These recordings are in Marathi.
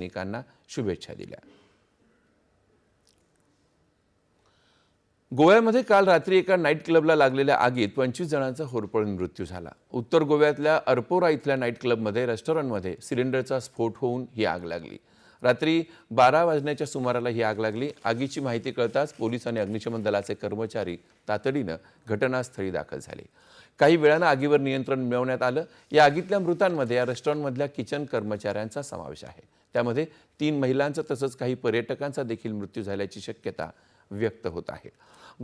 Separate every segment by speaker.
Speaker 1: सैनिकांना शुभेच्छा दिल्या. गोव्यामध्ये काल रात्री एका नाईट क्लबला लागलेल्या आगीत पंचवीस जणांचा होरपळून मृत्यू झाला. उत्तर गोव्यातल्या अर्पोरा इथल्या नाईट क्लबमध्ये रेस्टॉरंटमध्ये सिलेंडरचा स्फोट होऊन ही आग लागली. रात्री बारा वाजण्याच्या सुमाराला ही आग लागली. आगीची माहिती कळताच पोलीस आणि अग्निशमन दलाचे कर्मचारी तातडीनं घटनास्थळी दाखल झाले. काही वेळानं आगीवर नियंत्रण मिळवण्यात आलं. या आगीतल्या मृतांमध्ये या रेस्टॉरंटमधल्या किचन कर्मचाऱ्यांचा समावेश आहे. त्यामध्ये तीन महिलांचा तसंच काही पर्यटकांचा देखील मृत्यू झाल्याची शक्यता व्यक्त होत आहे.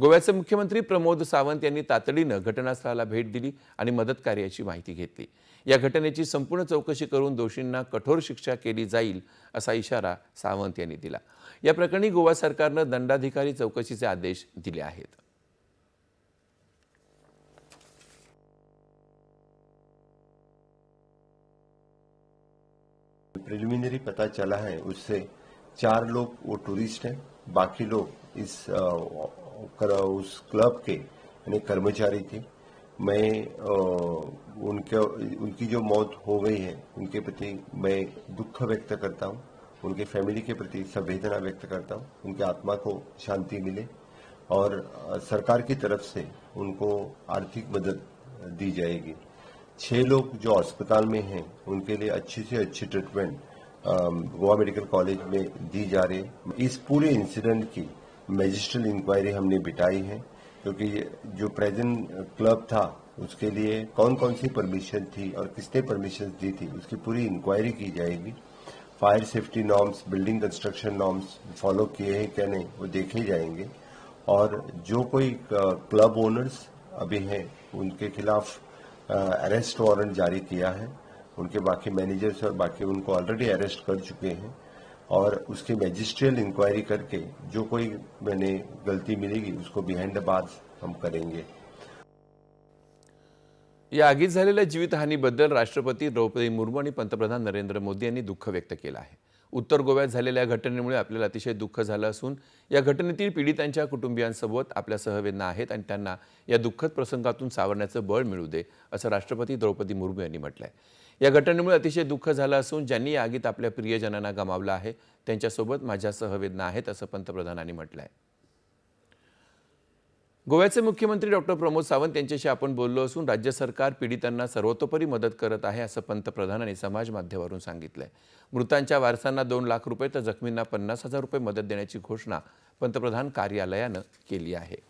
Speaker 1: गोव्याचे मुख्यमंत्री प्रमोद सावंत यांनी तातडीनं घटनास्थळाला भेट दिली आणि मदत कार्याची माहिती घेतली. या घटनेची संपूर्ण चौकशी करून दोषींना कठोर शिक्षा केली जाईल असा इशारा सावंत यांनी दिला. या प्रकरणी गोवा सरकारनं दंडाधिकारी चौकशीचे आदेश दिले आहेत.
Speaker 2: प्रिलिमिनरी पता चला है उससे चार लोग वो टूरिस्ट हैं बाकी लोग इस अ, कर, उस क्लब के यानी कर्मचारी थे मैं उनके उनकी जो मौत हो गई है उनके प्रति मैं दुख व्यक्त करता हूँ उनके फैमिली के प्रति संवेदना व्यक्त करता हूँ उनके आत्मा को शांति मिले और सरकार की तरफ़ से उनको आर्थिक मदद दी जाएगी। छह लोग जो अस्पताल में हैं, उनके लिए अच्छी से अच्छी ट्रीटमेंट गोवा मेडिकल कॉलेज में दी जा रही है। इस पूरे इंसिडेंट की मैजिस्ट्रल इंक्वायरी हमने बिठाई है, क्योंकि ये जो प्रेजेंट क्लब था, उसके लिए कौन कौन सी परमिशन थी और किसने परमिशन दी थी, उसकी पूरी इंक्वायरी की जाएगी। Fire safety norms building construction norms follow किए हैं क्या नहीं, वो देखे जाएँगे। और जो कोई क्लब ओनर्स अभी हैं, उनके खिलाफ अरेस्ट वारंट जारी किया है। उनके बाकी मैनेजर्स और बाकी उनको ऑलरेडी अरेस्ट कर चुके हैं और उसकी मैजिस्ट्रियल इंक्वायरी करके जो कोई मैंने गलती मिलेगी उसको बिहाइंड द बार्स हम करेंगे।
Speaker 1: या आगीत जीवितहानीबद्दल राष्ट्रपती द्रौपदी मुर्मू आणि पंतप्रधान नरेंद्र मोदी यांनी दुःख व्यक्त केलं आहे। उत्तर गोव्यात झालेल्या या घटनेमुळे आपल्याला अतिशय दुःख झालं असून या घटनेतील पीडितांच्या कुटुंबियांसोबत आपल्या सहवेदना आहेत आणि त्यांना या दुःखद प्रसंगातून सावरण्याचं बळ मिळू दे असं राष्ट्रपती द्रौपदी मुर्मू यांनी म्हटलंय. या घटनेमुळे अतिशय दुःख झालं असून ज्यांनी या आगीत आपल्या प्रियजनांना गमावलं आहे त्यांच्यासोबत माझ्या सहवेदना आहेत असं पंतप्रधानांनी म्हटलं आहे गोव्याचे मुख्यमंत्री डॉक्टर प्रमोद सावंत यांच्याशी आपण बोललो असून राज्य सरकार पीडितांना सर्वतोपरी मदत करत आहे असं पंतप्रधानांनी समाज माध्यमावरून सांगितलंय. मृतांच्या वारसांना दोन लाख रुपये तर जखमींना पन्नास हजार रुपये मदत देण्याची घोषणा पंतप्रधान कार्यालयानं केली आहे.